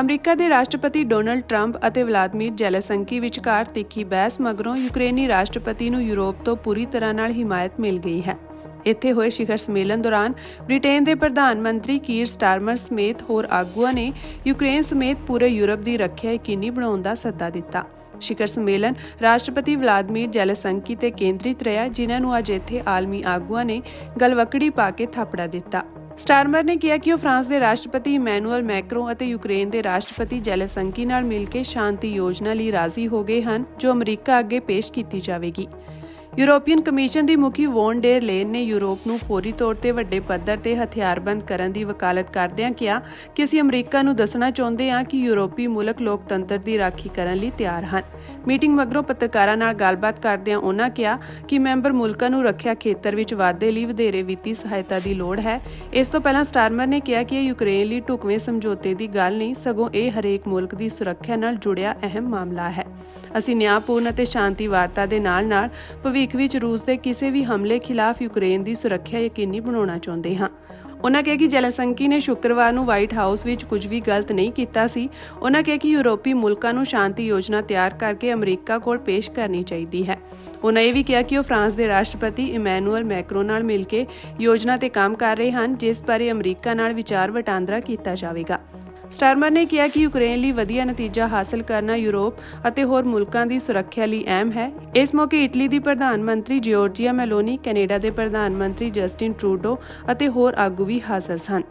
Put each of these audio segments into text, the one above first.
America ਦੇ ਰਾਸ਼ਟਰਪਤੀ Donald Trump ਅਤੇ ਵਲਾਦੀਮੀਰ ਜ਼ੈਲੈਂਸਕੀ ਵਿਚਕਾਰ ਤਿੱਖੀ ਬਹਿਸ ਮਗਰੋਂ ਯੂਕਰੇਨੀ ਰਾਸ਼ਟਰਪਤੀ ਨੂੰ ਯੂਰਪ ਤੋਂ ਪੂਰੀ ਤਰ੍ਹਾਂ ਨਾਲ ਹਿਮਾਇਤ ਮਿਲ ਗਈ ਹੈ। ਇੱਥੇ ਹੋਏ ਸ਼ਿਖਰ ਸੰਮੇਲਨ ਦੌਰਾਨ ਬ੍ਰਿਟੇਨ ਦੇ ਪ੍ਰਧਾਨ ਮੰਤਰੀ ਕੀਰ ਸਟਾਰਮਰ ਸਮੇਤ ਹੋਰ ਆਗੂਆਂ ਨੇ ਯੂਕਰੇਨ ਸਮੇਤ ਪੂਰੇ ਯੂਰਪ ਦੀ ਰੱਖਿਆ ਯਕੀਨੀ ਬਣਾਉਣ ਦਾ ਸੱਦਾ ਦਿੱਤਾ। ਸ਼ਿਖਰ ਸੰਮੇਲਨ ਰਾਸ਼ਟਰਪਤੀ ਵਲਾਦੀਮੀਰ ਜ਼ੈਲੈਂਸਕੀ ਤੇ ਕੇਂਦਰਿਤ ਰਿਹਾ, ਜਿਨ੍ਹਾਂ ਨੂੰ ਅੱਜ ਇੱਥੇ ਆਲਮੀ ਆਗੂਆਂ ਨੇ ਗਲਵਕੜੀ ਪਾ ਕੇ ਥਾਪੜਾ ਦਿੱਤਾ। ਸਟਾਰਮਰ ਨੇ ਕਿਹਾ ਕਿ ਉਹ ਫਰਾਂਸ ਦੇ ਰਾਸ਼ਟਰਪਤੀ ਇਮੈਨੂਅਲ ਮੈਕਰੋਂ ਅਤੇ ਯੂਕਰੇਨ ਦੇ ਰਾਸ਼ਟਰਪਤੀ ਜ਼ੈਲੈਂਸਕੀ ਨਾਲ ਮਿਲ ਕੇ ਸ਼ਾਂਤੀ ਯੋਜਨਾ ਲਈ ਰਾਜ਼ੀ ਹੋ ਗਏ ਹਨ, ਜੋ ਅਮਰੀਕਾ ਅੱਗੇ ਪੇਸ਼ ਕੀਤੀ ਜਾਵੇਗੀ। ਯੂਰੋਪੀਅਨ ਕਮਿਸ਼ਨ ਦੀ ਮੁਖੀ ਵੌਨ ਡੇਰ ਲੇਨ ਨੇ ਯੂਰਪ ਨੂੰ ਫੌਰੀ ਤੌਰ ਤੇ ਵੱਡੇ ਪੱਧਰ ਤੇ ਹਥਿਆਰਬੰਦ ਕਰਨ ਦੀ ਵਕਾਲਤ ਕਰਦਿਆਂ ਕਿਹਾ ਕਿ ਅਸੀਂ ਅਮਰੀਕਾ ਨੂੰ ਦੱਸਣਾ ਚਾਹੁੰਦੇ ਹਾਂ ਕਿ ਯੂਰੋਪੀ ਮੁਲਕ ਲੋਕਤੰਤਰ ਦੀ ਰਾਖੀ ਕਰਨ ਲਈ ਤਿਆਰ ਹਨ। ਮੀਟਿੰਗ ਮਗਰੋਂ ਪੱਤਰਕਾਰਾਂ ਨਾਲ ਗੱਲਬਾਤ ਕਰਦਿਆਂ ਉਹਨਾਂ ਕਿਹਾ ਕਿ ਮੈਂਬਰ ਮੁਲਕਾਂ ਨੂੰ ਰੱਖਿਆ ਖੇਤਰ ਵਿੱਚ ਵਾਧੇ ਲਈ ਵਧੇਰੇ ਵਿੱਤੀ ਸਹਾਇਤਾ ਦੀ ਲੋੜ ਹੈ। ਇਸ ਤੋਂ ਪਹਿਲਾਂ ਸਟਾਰਮਰ ਨੇ ਕਿਹਾ ਕਿ ਇਹ ਯੂਕਰੇਨ ਲਈ ਢੁਕਵੇਂ ਸਮਝੌਤੇ ਦੀ ਗੱਲ ਨਹੀਂ, ਸਗੋਂ ਇਹ ਹਰੇਕ ਮੁਲਕ ਦੀ ਸੁਰੱਖਿਆ ਨਾਲ ਜੁੜਿਆ ਅਹਿਮ ਮਾਮਲਾ ਹੈ। ਅਸੀਂ ਨਿਆਂਪੂਰਨ ਅਤੇ ਸ਼ਾਂਤੀ ਵਾਰਤਾ ਦੇ ਨਾਲ-ਨਾਲ ਭਵਿੱਖ ਵਿੱਚ ਰੂਸ ਦੇ ਕਿਸੇ ਵੀ ਹਮਲੇ ਖਿਲਾਫ ਯੂਕਰੇਨ ਦੀ ਸੁਰੱਖਿਆ ਯਕੀਨੀ ਬਣਾਉਣਾ ਚਾਹੁੰਦੇ ਹਾਂ। ਉਨ੍ਹਾਂ ਕਿਹਾ ਕਿ ਜੈਲੈਂਸਕੀ ਨੇ ਸ਼ੁੱਕਰਵਾਰ ਨੂੰ ਵਾਈਟ ਹਾਊਸ ਵਿੱਚ ਕੁਝ ਵੀ ਗਲਤ ਨਹੀਂ ਕੀਤਾ ਸੀ। ਉਹਨਾਂ ਕਿਹਾ ਕਿ ਯੂਰੋਪੀ ਮੁਲਕਾਂ ਨੂੰ ਸ਼ਾਂਤੀ ਯੋਜਨਾ ਤਿਆਰ ਕਰਕੇ ਅਮਰੀਕਾ ਕੋਲ ਪੇਸ਼ ਕਰਨੀ ਚਾਹੀਦੀ ਹੈ। ਉਨ੍ਹਾਂ ਇਹ ਵੀ ਕਿਹਾ ਕਿ ਉਹ ਫਰਾਂਸ ਦੇ ਰਾਸ਼ਟਰਪਤੀ ਇਮੈਨੂਅਲ ਮੈਕਰੋ ਨਾਲ ਮਿਲ ਕੇ ਯੋਜਨਾ ਤੇ ਕੰਮ ਕਰ ਰਹੇ ਹਨ, ਜਿਸ ਬਾਰੇ ਅਮਰੀਕਾ ਨਾਲ ਵਿਚਾਰ ਵਟਾਂਦਰਾ ਕੀਤਾ ਜਾਵੇਗਾ। ਸਟਾਰਮਰ ਨੇ ਕਿਹਾ ਕਿ ਯੂਕਰੇਨ ਲਈ ਵਧੀਆ ਨਤੀਜਾ ਹਾਸਲ ਕਰਨਾ ਯੂਰਪ ਅਤੇ ਹੋਰ ਮੁਲਕਾਂ ਦੀ ਸੁਰੱਖਿਆ ਲਈ ਅਹਿਮ ਹੈ। ਇਸ ਮੌਕੇ ਇਟਲੀ ਦੀ ਪ੍ਰਧਾਨ ਮੰਤਰੀ ਜਿਓਰਜੀਆ ਮੈਲੋਨੀ, ਕੈਨੇਡਾ ਦੇ ਪ੍ਰਧਾਨ ਮੰਤਰੀ ਜਸਟਿਨ ਟਰੂਡੋ ਅਤੇ ਹੋਰ ਆਗੂ ਵੀ ਹਾਜ਼ਰ ਸਨ।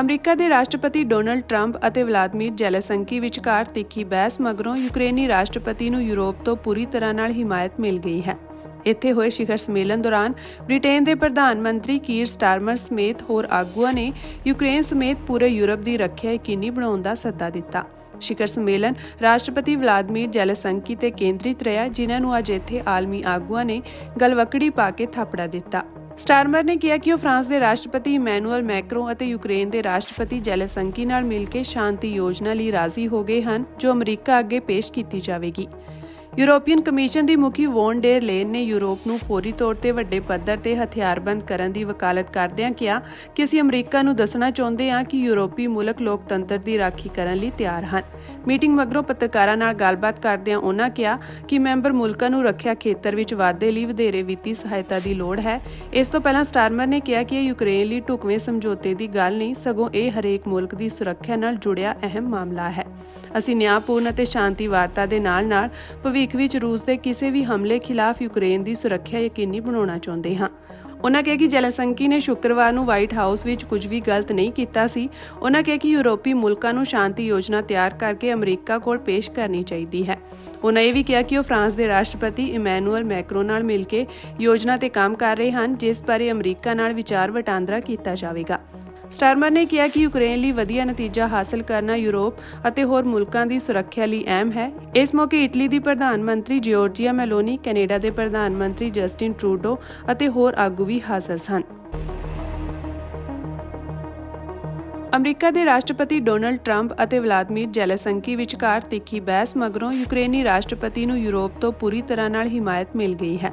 ਅਮਰੀਕਾ ਦੇ ਰਾਸ਼ਟਰਪਤੀ ਡੋਨਲਡ ਟਰੰਪ ਅਤੇ ਵਲਾਦੀਮੀਰ ਜ਼ੈਲੈਂਸਕੀ ਵਿਚਕਾਰ ਤਿੱਖੀ ਬਹਿਸ ਮਗਰੋਂ ਯੂਕਰੇਨੀ ਰਾਸ਼ਟਰਪਤੀ ਨੂੰ ਯੂਰਪ ਤੋਂ ਪੂਰੀ ਤਰ੍ਹਾਂ ਨਾਲ ਹਿਮਾਇਤ ਮਿਲ ਗਈ ਹੈ। ਇੱਥੇ ਹੋਏ ਸ਼ਿਖਰ ਸੰਮੇਲਨ ਦੌਰਾਨ ਬ੍ਰਿਟੇਨ ਦੇ ਪ੍ਰਧਾਨ ਮੰਤਰੀ ਕੀਰ ਸਟਾਰਮਰ ਸਮੇਤ ਹੋਰ ਆਗੂਆਂ ਨੇ ਯੂਕਰੇਨ ਸਮੇਤ ਪੂਰੇ ਯੂਰਪ ਦੀ ਰੱਖਿਆ ਯਕੀਨੀ ਬਣਾਉਣ ਦਾ ਸੱਦਾ ਦਿੱਤਾ। ਸ਼ਿਖਰ ਸੰਮੇਲਨ ਰਾਸ਼ਟਰਪਤੀ ਵਲਾਦੀਮੀਰ ਜ਼ੈਲੈਂਸਕੀ ਤੇ ਕੇਂਦਰਿਤ ਰਿਹਾ, ਜਿਨ੍ਹਾਂ ਨੂੰ ਅੱਜ ਇੱਥੇ ਆਲਮੀ ਆਗੂਆਂ ਨੇ ਗਲਵਕੜੀ ਪਾ ਕੇ ਥਾਪੜਾ ਦਿੱਤਾ। ਸਟਾਰਮਰ ਨੇ ਕਿਹਾ ਕਿ ਉਹ ਫਰਾਂਸ ਦੇ ਰਾਸ਼ਟਰਪਤੀ ਇਮੈਨੂਅਲ ਮੈਕਰੋਂ ਅਤੇ ਯੂਕਰੇਨ ਦੇ ਰਾਸ਼ਟਰਪਤੀ ਜ਼ੈਲੈਂਸਕੀ ਨਾਲ ਮਿਲ ਕੇ ਸ਼ਾਂਤੀ ਯੋਜਨਾ ਲਈ ਰਾਜ਼ੀ ਹੋ ਗਏ ਹਨ, ਜੋ ਅਮਰੀਕਾ ਅੱਗੇ ਪੇਸ਼ ਕੀਤੀ ਜਾਵੇਗੀ। ਯੂਰੋਪੀਅਨ ਕਮਿਸ਼ਨ ਦੀ ਮੁਖੀ ਵੌਨ ਡੇਰ ਲੇਨ ਨੇ ਯੂਰਪ ਨੂੰ ਫੌਰੀ ਤੌਰ ਤੇ ਵੱਡੇ ਪੱਧਰ ਤੇ ਹਥਿਆਰਬੰਦ ਕਰਨ ਦੀ ਵਕਾਲਤ ਕਰਦਿਆਂ ਕਿਹਾ ਕਿ ਅਸੀਂ ਅਮਰੀਕਾ ਨੂੰ ਦੱਸਣਾ ਚਾਹੁੰਦੇ ਹਾਂ ਕਿ ਯੂਰੋਪੀ ਮੁਲਕ ਲੋਕਤੰਤਰ ਦੀ ਰਾਖੀ ਕਰਨ ਲਈ ਤਿਆਰ ਹਨ। ਮੀਟਿੰਗ ਮਗਰੋਂ ਪੱਤਰਕਾਰਾਂ ਨਾਲ ਗੱਲਬਾਤ ਕਰਦਿਆਂ ਉਹਨਾਂ ਕਿਹਾ ਕਿ ਮੈਂਬਰ ਮੁਲਕਾਂ ਨੂੰ ਰੱਖਿਆ ਖੇਤਰ ਵਿੱਚ ਵਾਧੇ ਲਈ ਵਧੇਰੇ ਵਿੱਤੀ ਸਹਾਇਤਾ ਦੀ ਲੋੜ ਹੈ। ਇਸ ਤੋਂ ਪਹਿਲਾਂ ਸਟਾਰਮਰ ਨੇ ਕਿਹਾ ਕਿ ਇਹ ਯੂਕਰੇਨ ਲਈ ਢੁਕਵੇਂ ਸਮਝੌਤੇ ਦੀ ਗੱਲ ਨਹੀਂ, ਸਗੋਂ ਇਹ ਹਰੇਕ ਮੁਲਕ ਦੀ ਸੁਰੱਖਿਆ ਨਾਲ ਜੁੜਿਆ ਅਹਿਮ ਮਾਮਲਾ ਹੈ। ਅਸੀਂ ਨਿਆਂਪੂਰਨ ਅਤੇ ਸ਼ਾਂਤੀ ਵਾਰਤਾ ਦੇ ਨਾਲ-ਨਾਲ ਭਵਿੱਖ ਵਿੱਚ ਰੂਸ ਦੇ ਕਿਸੇ ਵੀ ਹਮਲੇ ਖਿਲਾਫ ਯੂਕਰੇਨ ਦੀ ਸੁਰੱਖਿਆ ਯਕੀਨੀ ਬਣਾਉਣਾ ਚਾਹੁੰਦੇ ਹਾਂ। ਉਨ੍ਹਾਂ ਕਿਹਾ ਕਿ ਜੈਲੈਂਸਕੀ ਨੇ ਸ਼ੁੱਕਰਵਾਰ ਨੂੰ ਵਾਈਟ ਹਾਊਸ ਵਿੱਚ ਕੁਝ ਵੀ ਗਲਤ ਨਹੀਂ ਕੀਤਾ ਸੀ। ਉਨ੍ਹਾਂ ਕਿਹਾ ਕਿ ਯੂਰੋਪੀ ਮੁਲਕਾਂ ਨੂੰ ਸ਼ਾਂਤੀ ਯੋਜਨਾ ਤਿਆਰ ਕਰਕੇ ਅਮਰੀਕਾ ਕੋਲ ਪੇਸ਼ ਕਰਨੀ ਚਾਹੀਦੀ ਹੈ। ਉਹਨਾਂ ਇਹ ਵੀ ਕਿਹਾ ਕਿ ਉਹ ਫਰਾਂਸ ਦੇ ਰਾਸ਼ਟਰਪਤੀ ਇਮੈਨੂਅਲ ਮੈਕਰੋ ਨਾਲ ਮਿਲ ਕੇ ਯੋਜਨਾ ਤੇ ਕੰਮ ਕਰ ਰਹੇ ਹਨ, ਜਿਸ ਬਾਰੇ ਅਮਰੀਕਾ ਨਾਲ ਵਿਚਾਰ ਵਟਾਂਦਰਾ ਕੀਤਾ ਜਾਵੇਗਾ। ਸਟਾਰਮਰ ਨੇ ਕਿਹਾ ਕਿ ਯੂਕਰੇਨ ਲਈ ਵਧੀਆ ਨਤੀਜਾ ਹਾਸਲ ਕਰਨਾ ਯੂਰਪ ਅਤੇ ਹੋਰ ਮੁਲਕਾਂ ਦੀ ਸੁਰੱਖਿਆ ਲਈ ਅਹਿਮ ਹੈ। ਇਸ ਮੌਕੇ ਇਟਲੀ ਦੀ ਪ੍ਰਧਾਨ ਮੰਤਰੀ ਜਿਓਰਜੀਆ ਮੈਲੋਨੀ, ਕੈਨੇਡਾ ਦੇ ਪ੍ਰਧਾਨ ਮੰਤਰੀ ਜਸਟਿਨ ਟਰੂਡੋ ਅਤੇ ਹੋਰ ਆਗੂ ਵੀ ਹਾਜ਼ਰ ਸਨ। ਅਮਰੀਕਾ ਦੇ ਰਾਸ਼ਟਰਪਤੀ ਡੋਨਲਡ ਟਰੰਪ ਅਤੇ ਵਲਾਦੀਮੀਰ ਜੈਲਸੰਕੀ ਵਿਚਕਾਰ ਤਿੱਖੀ ਬਹਿਸ ਮਗਰੋਂ ਯੂਕਰੇਨੀ ਰਾਸ਼ਟਰਪਤੀ ਨੂੰ ਯੂਰਪ ਤੋਂ ਪੂਰੀ ਤਰ੍ਹਾਂ ਨਾਲ ਹਿਮਾਇਤ ਮਿਲ ਗਈ ਹੈ।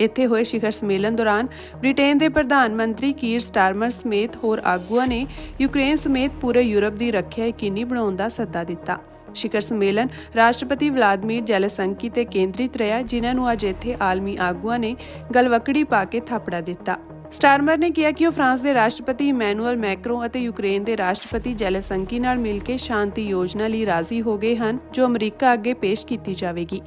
ਇੱਥੇ ਹੋਏ ਸ਼ਿਖਰ ਸੰਮੇਲਨ ਦੌਰਾਨ ਬ੍ਰਿਟੇਨ ਦੇ ਪ੍ਰਧਾਨ ਮੰਤਰੀ ਕੀਰ ਸਟਾਰਮਰ ਸਮੇਤ ਹੋਰ ਆਗੂਆਂ ਨੇ ਯੂਕਰੇਨ ਸਮੇਤ ਪੂਰੇ ਯੂਰਪ ਦੀ ਰੱਖਿਆ ਯਕੀਨੀ ਬਣਾਉਣ ਦਾ ਸੱਦਾ ਦਿੱਤਾ। ਸ਼ਿਖਰ ਸੰਮੇਲਨ ਰਾਸ਼ਟਰਪਤੀ ਵਲਾਦੀਮੀਰ ਜ਼ੈਲੈਂਸਕੀ ਤੇ ਕੇਂਦਰਿਤ ਰਿਹਾ, ਜਿਨ੍ਹਾਂ ਨੂੰ ਅੱਜ ਇੱਥੇ ਆਲਮੀ ਆਗੂਆਂ ਨੇ ਗਲਵਕੜੀ ਪਾ ਕੇ ਥਾਪੜਾ ਦਿੱਤਾ। ਸਟਾਰਮਰ ਨੇ ਕਿਹਾ ਕਿ ਉਹ ਫਰਾਂਸ ਦੇ ਰਾਸ਼ਟਰਪਤੀ ਇਮੈਨੂਅਲ ਮੈਕਰੋਂ ਅਤੇ ਯੂਕਰੇਨ ਦੇ ਰਾਸ਼ਟਰਪਤੀ ਜੈਲਸੰਕੀ ਨਾਲ ਮਿਲ ਕੇ ਸ਼ਾਂਤੀ ਯੋਜਨਾ ਲਈ ਰਾਜ਼ੀ ਹੋ ਗਏ ਹਨ, ਜੋ ਅਮਰੀਕਾ ਅੱਗੇ ਪੇਸ਼ ਕੀਤੀ ਜਾਵੇਗੀ।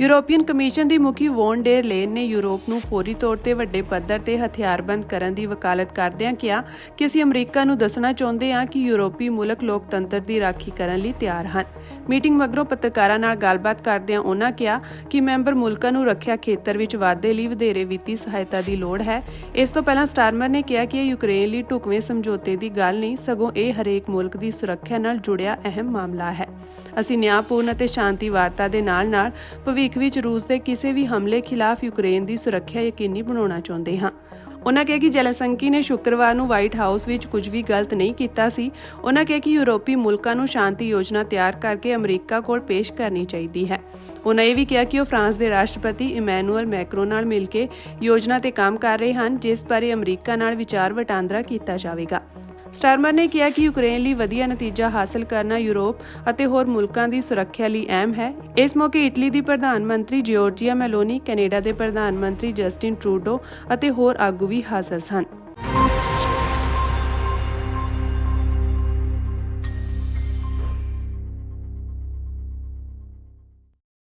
ਯੂਰੋਪੀਅਨ ਕਮਿਸ਼ਨ ਦੀ ਮੁਖੀ ਵੌਨ ਡੇਰ ਲੇਨ ਨੇ ਯੂਰਪ ਨੂੰ ਫੌਰੀ ਤੌਰ ਤੇ ਵੱਡੇ ਪੱਧਰ ਤੇ ਹਥਿਆਰਬੰਦ ਕਰਨ ਦੀ ਵਕਾਲਤ ਕਰਦਿਆਂ ਕਿਹਾ ਕਿ ਅਸੀਂ ਅਮਰੀਕਾ ਨੂੰ ਦੱਸਣਾ ਚਾਹੁੰਦੇ ਹਾਂ ਕਿ ਯੂਰੋਪੀ ਮੁਲਕ ਲੋਕਤੰਤਰ ਦੀ ਰਾਖੀ ਕਰਨ ਲਈ ਤਿਆਰ ਹਨ। ਮੀਟਿੰਗ ਮਗਰੋਂ ਪੱਤਰਕਾਰਾਂ ਨਾਲ ਗੱਲਬਾਤ ਕਰਦਿਆਂ ਉਹਨਾਂ ਕਿਹਾ ਕਿ ਮੈਂਬਰ ਮੁਲਕਾਂ ਨੂੰ ਰੱਖਿਆ ਖੇਤਰ ਵਿੱਚ ਵਾਧੇ ਲਈ ਵਧੇਰੇ ਵਿੱਤੀ ਸਹਾਇਤਾ ਦੀ ਲੋੜ ਹੈ। ਇਸ ਤੋਂ ਪਹਿਲਾਂ ਸਟਾਰਮਰ ਨੇ ਕਿਹਾ ਕਿ ਇਹ ਯੂਕਰੇਨ ਲਈ ਢੁਕਵੇਂ ਸਮਝੌਤੇ ਦੀ ਗੱਲ ਨਹੀਂ, ਸਗੋਂ ਇਹ ਹਰੇਕ ਮੁਲਕ ਦੀ ਸੁਰੱਖਿਆ ਨਾਲ ਜੁੜਿਆ ਅਹਿਮ ਮਾਮਲਾ ਹੈ। ਅਸੀਂ ਨਿਆਂਪੂਰਨ ਅਤੇ ਸ਼ਾਂਤੀ ਵਾਰਤਾ ਦੇ ਨਾਲ-ਨਾਲ ਭਵਿੱਖ ਵਿੱਚ ਰੂਸ ਦੇ ਕਿਸੇ ਵੀ ਹਮਲੇ ਖਿਲਾਫ ਯੂਕਰੇਨ ਦੀ ਸੁਰੱਖਿਆ ਯਕੀਨੀ ਬਣਾਉਣਾ ਚਾਹੁੰਦੇ ਹਾਂ। ਉਨ੍ਹਾਂ ਕਿਹਾ ਕਿ ਜੈਲੈਂਸਕੀ ਨੇ ਸ਼ੁੱਕਰਵਾਰ ਨੂੰ ਵਾਈਟ ਹਾਊਸ ਵਿੱਚ ਕੁਝ ਵੀ ਗਲਤ ਨਹੀਂ ਕੀਤਾ ਸੀ। ਉਹਨਾਂ ਕਿਹਾ ਕਿ ਯੂਰੋਪੀ ਮੁਲਕਾਂ ਨੂੰ ਸ਼ਾਂਤੀ ਯੋਜਨਾ ਤਿਆਰ ਕਰਕੇ ਅਮਰੀਕਾ ਕੋਲ ਪੇਸ਼ ਕਰਨੀ ਚਾਹੀਦੀ ਹੈ। ਉਹਨਾਂ ਇਹ ਵੀ ਕਿਹਾ ਕਿ ਉਹ ਫਰਾਂਸ ਦੇ ਰਾਸ਼ਟਰਪਤੀ ਇਮੈਨੂਅਲ ਮੈਕਰੋ ਨਾਲ ਮਿਲ ਕੇ ਯੋਜਨਾ ਤੇ ਕੰਮ ਕਰ ਰਹੇ ਹਨ, ਜਿਸ ਬਾਰੇ ਅਮਰੀਕਾ ਨਾਲ ਵਿਚਾਰ ਵਟਾਂਦਰਾ ਕੀਤਾ ਜਾਵੇਗਾ। ਸਟਾਰਮਰ ਨੇ ਕਿਹਾ ਕਿ ਯੂਕਰੇਨ ਲਈ ਵਧੀਆ ਨਤੀਜਾ ਹਾਸਲ ਕਰਨਾ ਯੂਰਪ ਅਤੇ ਹੋਰ ਮੁਲਕਾਂ ਦੀ ਸੁਰੱਖਿਆ ਲਈ ਅਹਿਮ ਹੈ। ਇਸ ਮੌਕੇ ਇਟਲੀ ਦੀ ਪ੍ਰਧਾਨ ਮੰਤਰੀ ਜਿਓਰਜੀਆ ਮੈਲੋਨੀ, ਕੈਨੇਡਾ ਦੇ ਪ੍ਰਧਾਨ ਮੰਤਰੀ ਜਸਟਿਨ ਟਰੂਡੋ ਅਤੇ ਹੋਰ ਆਗੂ ਵੀ ਹਾਜ਼ਰ ਸਨ।